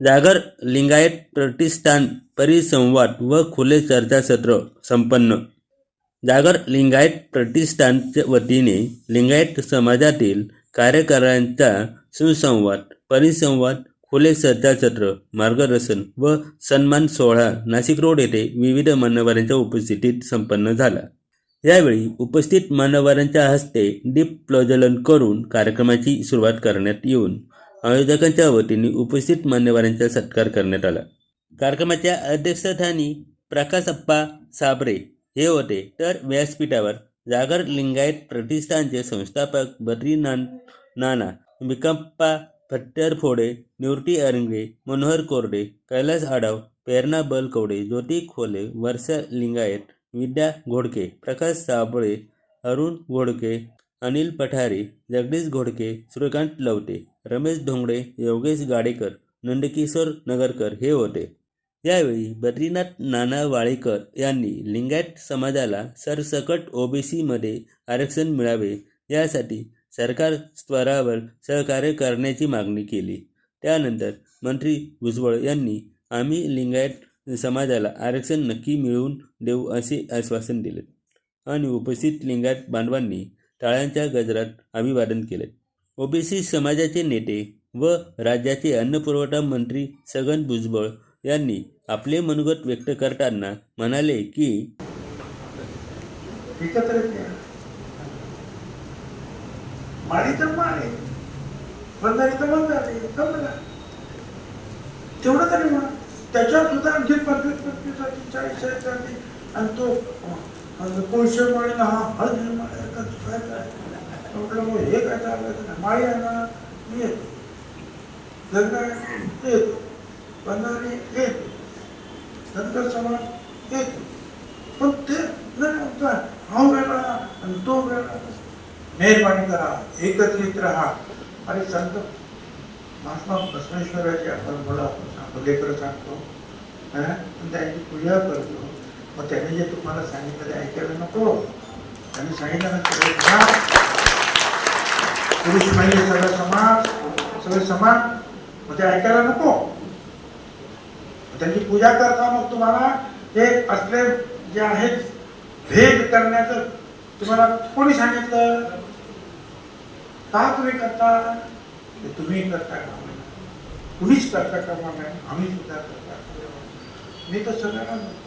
जागर लिंगायत प्रतिष्ठान परिसंवाद व खुले चर्चासत्र संपन्न. जागर लिंगायत प्रतिष्ठानच्या वतीने लिंगायत समाजातील कार्यकर्त्यांचा सुसंवाद परिसंवाद खुले चर्चासत्र मार्गदर्शन व सन्मान सोहळा नाशिक रोड येथे विविध मान्यवरांच्या उपस्थितीत संपन्न झाला. यावेळी उपस्थित मान्यवरांच्या हस्ते दीप प्रज्वलन करून कार्यक्रमाची सुरुवात करण्यात येऊन आयोजकांच्या वतीने उपस्थित मान्यवरांचा सत्कार करण्यात आला. कार्यक्रमाच्या अध्यक्षस्थानी प्रकाशप्पा साबरे हे होते. तर व्यासपीठावर जागर लिंगायत प्रतिष्ठानचे संस्थापक बद्रीनाथ नाना विकप्पा फट्टरफोडे निवृत्ती अरंगे मनोहर कोरडे कैलास आडाव प्रेरणा बलकवडे ज्योती खोले वर्षा लिंगायत विद्या घोडके प्रकाश साबळे अरुण घोडके अनिल पठारे जगदीश घोडके सूर्यकांत लवते रमेश ढोंगडे योगेश गाडेकर नंदकिशोर नगरकर हे होते. यावेळी बद्रीनाथ नाना वाळेकर यांनी लिंगायत समाजाला सरसकट ओबीसीमध्ये आरक्षण मिळावे यासाठी सरकार स्तरावर सहकार्य करण्याची मागणी केली. त्यानंतर मंत्री भुजबळ यांनी आम्ही लिंगायत समाजाला आरक्षण नक्की मिळवून देऊ असे आश्वासन दिले आणि उपस्थित लिंगायत बांधवांनी टाळ्यांच्या गजरात अभिवादन केले. ओबीसी समाजाचे नेते व राज्याचे अन्नपुरवठा मंत्री छगन भुजबळ यांनी आपले मनोगत व्यक्त करताना म्हणाले की तेवढं तरी म्हणा त्याच्यात सुद्धा आणखी पंचवीस पंचवीस चाळीस चाळीस आणखी आणि तो कोळशे माळी हा हळद माळी काय काय म्हटलं मग हे काय चाललं नाही माळी आणा मी येतो. गंगा येतो. बंधारी येतो. धनगर समाज येतो. पण ते नाही हा वेगळा आणि तो वेगळा मेहरबानी करा एकत्रित राहा. आणि संत महात्मा बसवेश्वराची आपण बोला आपण सांगतो लेकर सांगतो हं? त्यांची पूजा करतो. मग त्यांनी जे तुम्हाला सांगितलं ते ऐकायला नको. त्यांनी सांगितलं ना सगळे सगळं समान सगळे समान मग ते ऐकायला नको. त्यांची पूजा करता मग तुम्हाला? हे असले जे आहेत भेद करण्याचं तुम्हाला कोणी सांगितलं? का तुम्ही करता? ते तुम्ही करता का कुणीच करता का नाही आम्ही सुद्धा करता. मी तर सगळ्यांना म्हणतो.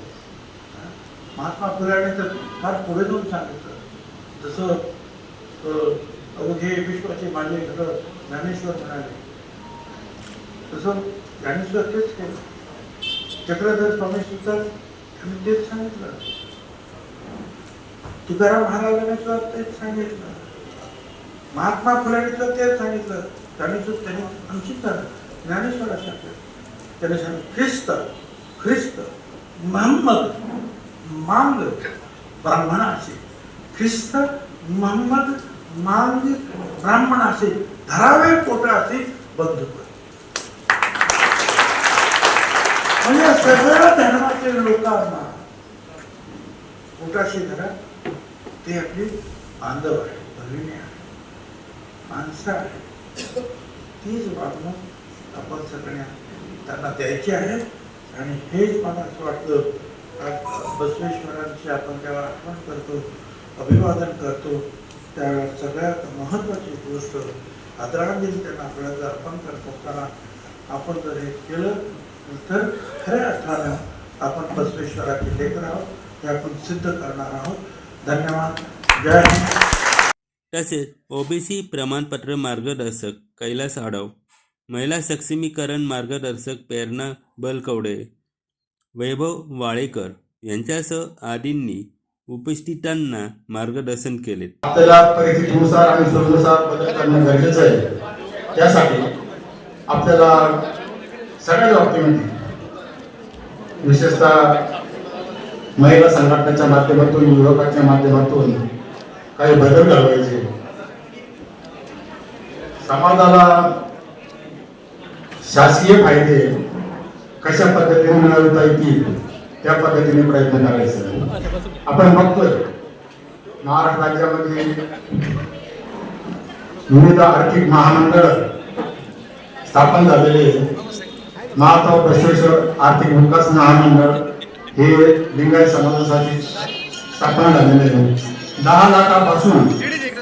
महात्मा फुल्याने तर फार पुढे जाऊन सांगितलं. जसं अं, अवघे विश्वाचे माझे घर ज्ञानेश्वर म्हणाले. तसं ज्ञानेश्वर तेच केलं. चक्रधर स्वामी सुद्धा त्यांनी तेच सांगितलं. तुकाराम महाराजांनी सुद्धा तेच सांगितलं. महात्मा फुलांनी सुद्धा तेच सांगितलं. त्यांनी सुद्धा त्यांनी आमची तर ज्ञानेश्वर सांगितलं त्याने सांगितलं ख्रिस्त ख्रिस्त महम्मद मांग ब्राह्मणाचे ख्रिस्त महम्मद मांग ब्राह्मणाचे धरावे पोटाचे बंधुपण म्हणजे सगळ्या धर्मातील लोकांना पोटाशी धरा. ते आपली बांधव आहे भगिनी आहे माणसं आहे तीच वागणूक आपण सगळ्या त्यांना द्यायची आहे. आणि हेच मला असं वाटतं बसवेश्वरांची आपण त्याला आठवण करतो अभिवादन करतो. त्या सगळ्यात महत्त्वाची गोष्ट आदरांजली त्यांना आपल्याला अर्पण करत असताना आपण जर हे केलं तर खऱ्या अर्थानं आपण बसवेश्वराचे लेकर आहोत हे आपण सिद्ध करणार आहोत. धन्यवाद. जय तसेच ओबीसी प्रमाणपत्र मार्गदर्शक कैलास आडव महिला सक्षमीकरण मार्गदर्शक प्रेरणा बलकवडे वैभव वाळेकर यांच्यासह आदींनी उपस्थितांना मार्गदर्शन केले आपल्याला परिस्थितीनुसार आणि सोयीनुसार बदल करणं गरजेचं आहे. त्यासाठी आपल्याला सगळ्या बाबतीमध्ये विशेषतः महिला संघटनेच्या माध्यमातून युवकाच्या माध्यमातून काही बदल घडवायचे. समाजाला शासकीय फायदे कशा पद्धतीने मिळवता येतील? त्या पद्धतीने प्रयत्न करायचे आपण बघतोय महाराष्ट्र राज्यामध्ये विविध आर्थिक महामंडळ स्थापन झालेले महात्मा बसवेश्वर आर्थिक विकास महामंडळ हे लिंगायत समाजासाठी स्थापना झालेले आहे दहा लाखापासून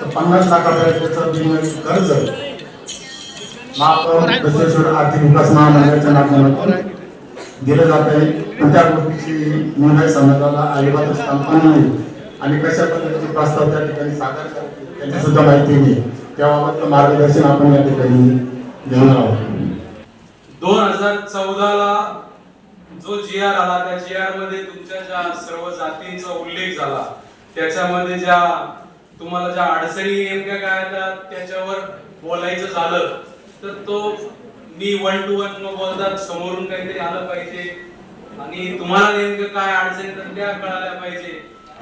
पन्नास लाखापर्यंतचं कर्ज महात्मा बसवेश्वर आर्थिक विकास महामंडळाच्या माध्यमातून दिलं जात आहे. पण त्या गोष्टीची निर्णय समाजाला अजिबातच कल्पना नाही आणि कशा पद्धतीचे प्रस्ताव त्या ठिकाणी सादर करतील त्याची सुद्धा माहिती नाही. त्याबाबतचं मार्गदर्शन आपण या ठिकाणी घेणार आहोत. दोन हजार चौदाला जो जी आर आला त्या जी आरमध्ये तुमच्या ज्या सर्व जातींचा उल्लेख झाला त्याच्यामध्ये ज्या तुम्हाला ज्या अडचणी नेमक्या काय त्याच्यावर बोलायचं झालं तर तो मी वन टू वन न बोलता समोरून काहीतरी आलं पाहिजे. आणि तुम्हाला नेमकं काय अडचणी तर त्या कळाल्या पाहिजे.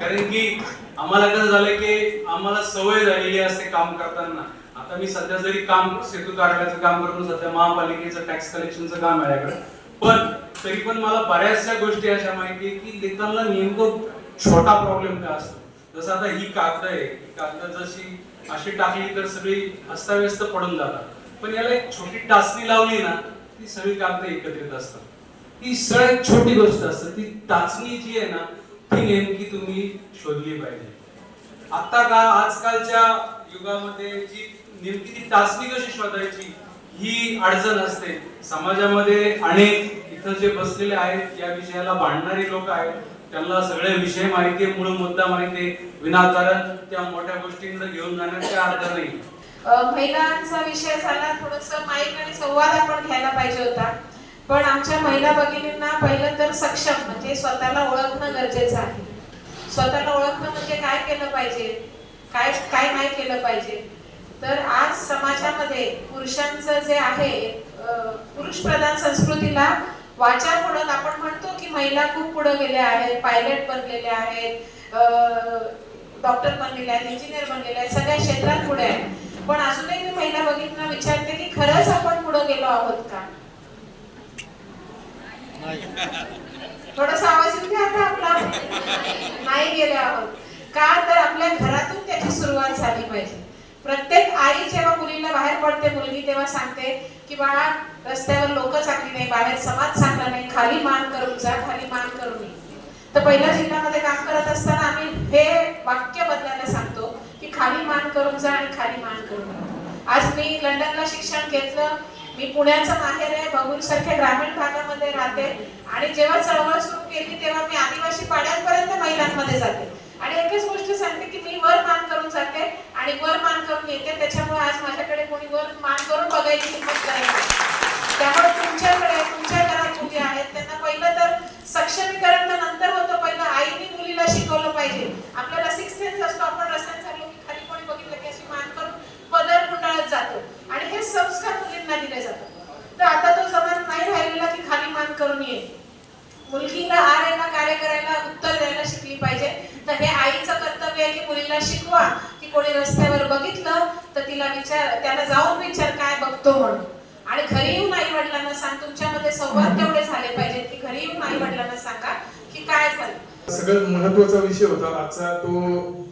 कारण की आम्हाला कसं झालं की आम्हाला सवय झालेली असते काम करताना. आता मी सध्या जरी काम सेतू कार्यालयाचं काम करतो सध्या महापालिकेचं टॅक्स कलेक्शनचं काम आहे माझ्याकडे पण तरी पण मला बऱ्याचशा गोष्टी अशा माहिती आहे की लेखांना नेमकं छोटा प्रॉब्लेम काय असतो? जसं आता ही कागद आहे. ही कागद जशी अशी टाकली तर सगळी अस्ताव्यस्त पडून जातात. पण याला एक छोटी टाचणी लावली ना ती सगळी कागद एकत्रित असतात. ती सगळ्यात छोटी गोष्ट असते ती टाचणी जी आहे ना ती नेमकी तुम्ही शोधली पाहिजे. आता का आजकालच्या युगामध्ये जी नेमकी ती टाचणी कशी शोधायची ही अडचण असते. समाजामध्ये अनेक इथं जे बसलेले आहेत या विषयाला भांडणारी लोक आहेत त्यांना सगळे विषय माहिती आहे मूळ मुद्दा माहिती आहे विनाकारण त्या मोठ्या गोष्टींना घेऊन जाण्याचा अर्थ नाही. महिलांचा विषय झाला थोडस माईक आणि संवाद आपण घ्यायला पाहिजे होता. पण आमच्या महिला भगिनींना पहिलं तर सक्षम म्हणजे स्वतःला ओळखणं गरजेचं आहे. स्वतःला ओळखणं म्हणजे काय केलं पाहिजे? काय काय नाही केलं पाहिजे? तर आज समाजामध्ये पुरुषांचं जे आहे पुरुष प्रधान संस्कृतीला वाचा म्हणून आपण म्हणतो की महिला खूप पुढे गेल्या आहेत पायलट बनलेल्या आहेत डॉक्टर बनलेल्या आहेत इंजिनियर बनलेल्या आहेत सगळ्या क्षेत्रात पुढे आहेत. पण अजूनही मी महिला भगिनींना विचारते की खरंच आपण पुढे गेलो आहोत का? थोडासा आवाज येऊ द्या आता आपला. नाही गेलो आहोत. का तर आपल्या घरातून त्याची सुरुवात झाली पाहिजे. प्रत्येक आई जेव्हा मुलीला बाहेर पडते मुलगी तेव्हा सांगते की बाळा रस्त्यावर लोक चांगली नाही बाहेर समाज चांगला नाही खाली मान करून जा खाली मान करून तर पहिल्या जिल्ह्यामध्ये काम करत असताना आम्ही हे वाक्य बदलायला सांगतो. की खाली मान करून जा आणि खाली मान करून जा. आज मी लंडनला शिक्षण घेतलं. मी पुण्याचं माहेर आहे. बगूर सारख्या ग्रामीण भागामध्ये राहते. आणि जेव्हा चळवळ सुरू केली तेव्हा मी आदिवासी पाड्यांपर्यंत महिलांमध्ये जाते. आणि एकच गोष्ट सांगते की मी वर मान करून जाते आणि वर मान करून येते. त्याच्यामुळे आज माझ्याकडे कोणी वर मान करून बघायची हिंमत नाही. त्यामुळे तुमच्याकडे तुमच्या घरात मुली आहेत. त्यांना पहिलं तर सक्षमीकरण तर नंतर होतं. पहिलं आईने मुलीला शिकवलं पाहिजे. आपल्याला सिक्स सेन्स असतो. आपण रस्त्यात चाललो की खाली कोणी बघितलं की अशी मान करून पदर गुंडाळत जातो आणि हे संस्कार मुलींना दिले जातात तर आता तो जमाना नाही राहिलेला की खाली मान करून ये मुलगीला आरेला कार्य करायला उत्तर द्यायला शिकली पाहिजे तर हे आईचं कर्तव्य आहे की मुलीला शिकवा की कोणी रस्त्यावर बघितलं तर तिला विचार त्याला जाऊन विचार काय बघतो म्हणून. आणि घरी येऊन आई वडिलांना सांग तुमच्यामध्ये संवाद तेवढे झाले पाहिजेत की घरी येऊन आई वडिलांना सांगा की काय झालं? सगळ्यात महत्त्वाचा विषय होता आजचा तो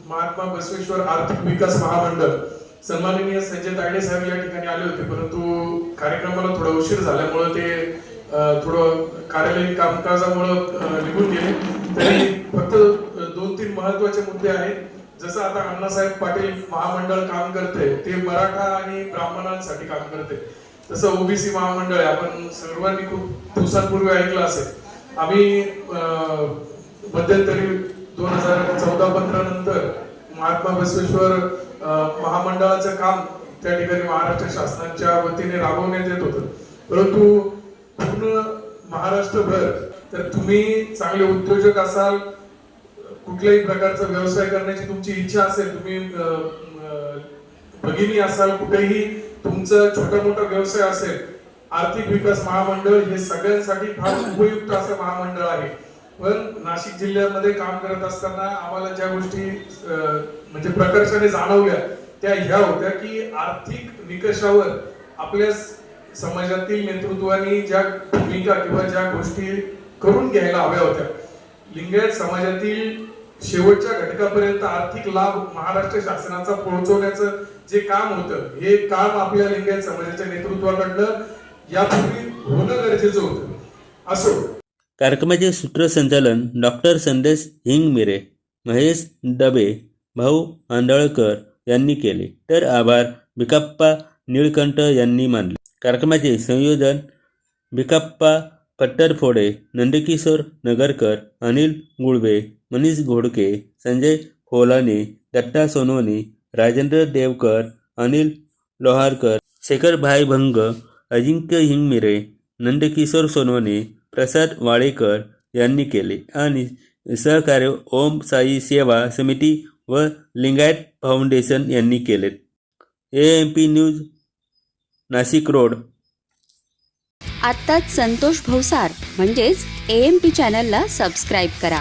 महात्मा बसवेश्वर आर्थिक विकास महामंडळ. सन्माननीय संजय तायडे साहेब या ठिकाणी आले होते परंतु कार्यक्रमाला थोडा उशीर झाल्यामुळे ते थोडं कार्यालयीन कामकाजामुळे निघून गेले. तरी फक्त दोन तीन महत्त्वाचे मुद्दे आहेत. जसं आता अण्णासाहेब पाटील महामंडळ काम करते ते मराठा आणि ब्राह्मणांसाठी काम करते. तसं ओबीसी महामंडळ आहे आपण सर्वांनी खूप दिवसांपूर्वी ऐकलं असेल. आम्ही अं, मध्यंतरी दोन हजार चौदा पंधरा नंतर महात्मा बसवेश्वर महामंडळाचं काम त्या ठिकाणी महाराष्ट्र शासनाच्या वतीने राबवण्यात येत होतं. परंतु पूर्ण महाराष्ट्रभर तर तुम्ही चांगले उद्योजक असाल कुठल्याही प्रकारचा व्यवसाय करण्याची तुमची इच्छा असेल तुम्ही भगिनी असाल कुठेही तुमचा छोटा मोठा व्यवसाय असेल आर्थिक विकास महामंडळ हे सगळ्यांसाठी फार उपयुक्त असं महामंडळ आहे. पण नाशिक जिल्ह्यामध्ये काम करत असताना आम्हाला ज्या गोष्टी म्हणजे प्रकर्षाने जाणवल्या त्या ह्या होत्या की आर्थिक निकषावर आपल्या समाजातील नेतृत्वाने ज्या भूमिका किंवा ज्या गोष्टी करून घ्यायला हव्या होत्या. लिंगायत समाजातील शेवटच्या घटकापर्यंत आर्थिक लाभ महाराष्ट्र शासनाचा पोहोचवण्याचं जे काम होतं हे काम आपल्या लिंगायत समाजाच्या नेतृत्वाकडनं यापूर्वी होणं गरजेचं होतं. असो. कार्यक्रमाचे सूत्रसंचालन डॉक्टर संदेश हिंगमिरे महेश दबे भाऊ आंधळकर यांनी केले. तर आभार भिकाप्पा निळकंठ यांनी मानले. कार्यक्रमाचे संयोजन भिकाप्पा कट्टरफोडे नंदकिशोर नगरकर अनिल गुळवे मनीष घोडके संजय खोलाने दत्ता सोनोनी राजेंद्र देवकर अनिल लोहारकर शेखर भाई भंग अजिंक्य हिंगमिरे नंदकिशोर सोनवणे प्रसाद वाळेकर यांनी केले आणि सहकार्य ओम साई सेवा समिती व लिंगायत फाउंडेशन यांनी केलेत A M P news Nashik road. आत्ताच संतोष भवसार म्हणजेच ए एम पी चॅनलला सबस्क्राईब करा.